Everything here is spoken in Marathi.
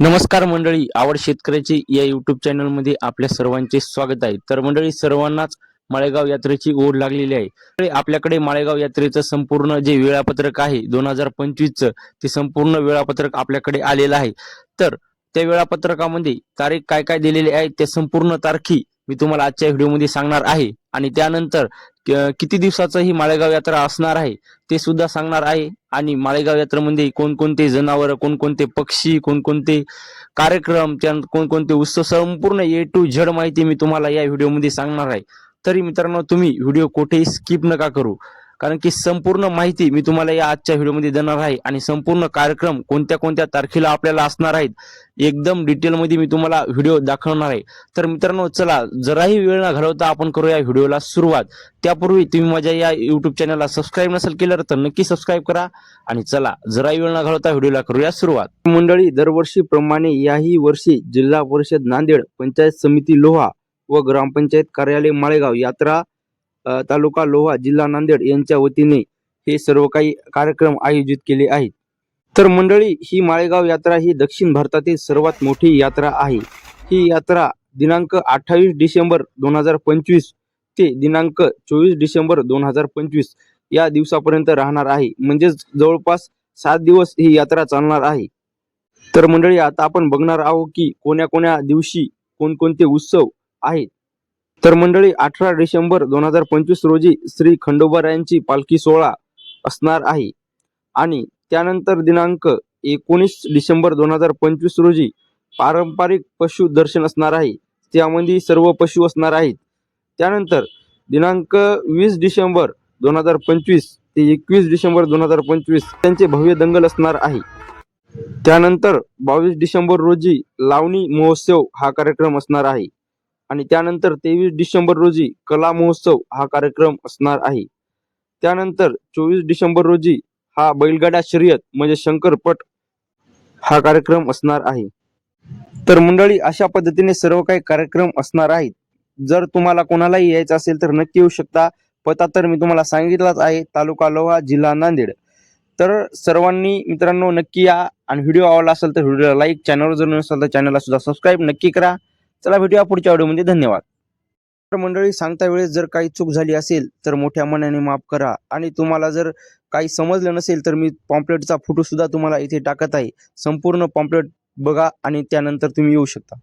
नमस्कार मंडळी आवड शेतकऱ्याची या युट्यूब चॅनलमध्ये आपल्या सर्वांचे स्वागत आहे. तर मंडळी सर्वांनाच माळेगाव यात्रेची ओढ लागलेली आहे. आपल्याकडे माळेगाव यात्रेचं संपूर्ण जे वेळापत्रक आहे दोन हजार पंचवीसचं ते संपूर्ण वेळापत्रक आपल्याकडे आलेलं आहे. तर त्या वेळापत्रकामध्ये तारीख काय काय दिलेली आहे त्या संपूर्ण तारखी मी तुम्हाला आजच्या व्हिडिओमध्ये सांगणार आहे. आणि त्यानंतर किती दिवसाचं ही माळेगाव यात्रा असणार आहे ते सुद्धा सांगणार आहे. आणि माळेगाव यात्रेमध्ये कोणकोणते जनावर कोणकोणते पक्षी कोणकोणते कार्यक्रम त्या कोणकोणते उत्सव संपूर्ण ए टू झेड माहिती मी तुम्हाला या व्हिडिओमध्ये सांगणार आहे. तरी मित्रांनो तुम्ही व्हिडिओ कुठेही स्किप नका करू. कारण की संपूर्ण माहिती मी तुम्हाला या आजच्या व्हिडिओमध्ये देणार आहे आणि संपूर्ण कार्यक्रम कोणत्या कोणत्या तारखेला आपल्याला असणार आहेत एकदम डिटेलमध्ये मी तुम्हाला व्हिडिओ दाखवणार आहे. तर मित्रांनो चला जराही वेळ न घालवता आपण करूया व्हिडिओला सुरुवात. त्यापूर्वी तुम्ही माझ्या या युट्यूब चॅनलला सबस्क्राईब नसेल केलं तर नक्की सबस्क्राईब करा. आणि चला जराही वेळ न घालवता व्हिडिओला करूया सुरुवात. मंडळी दरवर्षीप्रमाणे याही वर्षी जिल्हा परिषद नांदेड पंचायत समिती लोहा व ग्रामपंचायत कार्यालय माळेगाव यात्रा तालुका लोहा जिल्हा नांदेड यांच्या वतीने हे सर्व काही कार्यक्रम आयोजित केले आहेत. तर मंडळी ही माळेगाव यात्रा ही दक्षिण भारतातील सर्वात मोठी यात्रा आहे. ही यात्रा दिनांक अठ्ठावीस डिसेंबर दोन हजार पंचवीस ते दिनांक चोवीस डिसेंबर दोन हजार पंचवीस या दिवसापर्यंत राहणार आहे. म्हणजेच जवळपास सात दिवस ही यात्रा चालणार आहे. तर मंडळी आता आपण बघणार आहोत की कोण्या कोण्या दिवशी कोणकोणते उत्सव आहेत. तर मंडळी अठरा डिसेंबर दोन हजार पंचवीस रोजी श्री खंडोबारायांची पालखी सोहळा असणार आहे. आणि त्यानंतर दिनांक एकोणीस डिसेंबर दोन हजार पंचवीस रोजी पारंपरिक पशु दर्शन असणार आहे. त्यामध्ये सर्व पशु असणार आहेत. त्यानंतर दिनांक वीस डिसेंबर दोन हजार पंचवीस ते एकवीस डिसेंबर दोन हजार पंचवीस त्यांचे भव्य दंगल असणार आहे. त्यानंतर बावीस डिसेंबर रोजी लावणी महोत्सव हा कार्यक्रम असणार आहे. आणि त्यानंतर तेवीस डिसेंबर रोजी कला महोत्सव हा कार्यक्रम असणार आहे. त्यानंतर चोवीस डिसेंबर रोजी हा बैलगाडा शर्यत म्हणजे शंकरपट हा कार्यक्रम असणार आहे. तर मंडळी अशा पद्धतीने सर्व काही कार्यक्रम असणार आहेत. जर तुम्हाला कोणालाही यायचं असेल तर नक्की येऊ शकता. पत्ता तर मी तुम्हाला सांगितलाच आहे तालुका लोहा जिल्हा नांदेड. तर सर्वांनी मित्रांनो नक्की या. आणि व्हिडिओ आवडला असेल तर व्हिडिओला लाईक चॅनलवर जर नसेल तर चॅनलला सुद्धा सबस्क्राईब नक्की करा. चला भेटूया पुढच्या व्हिडिओमध्ये. धन्यवाद. तर मंडळी सांगता वेळेस जर काही चूक झाली असेल तर मोठ्या मनाने माफ करा. आणि तुम्हाला जर काही समजलं नसेल तर मी पॉम्पलेटचा फोटो सुद्धा तुम्हाला इथे टाकत आहे. संपूर्ण पॉम्पलेट बघा आणि त्यानंतर तुम्ही येऊ शकता.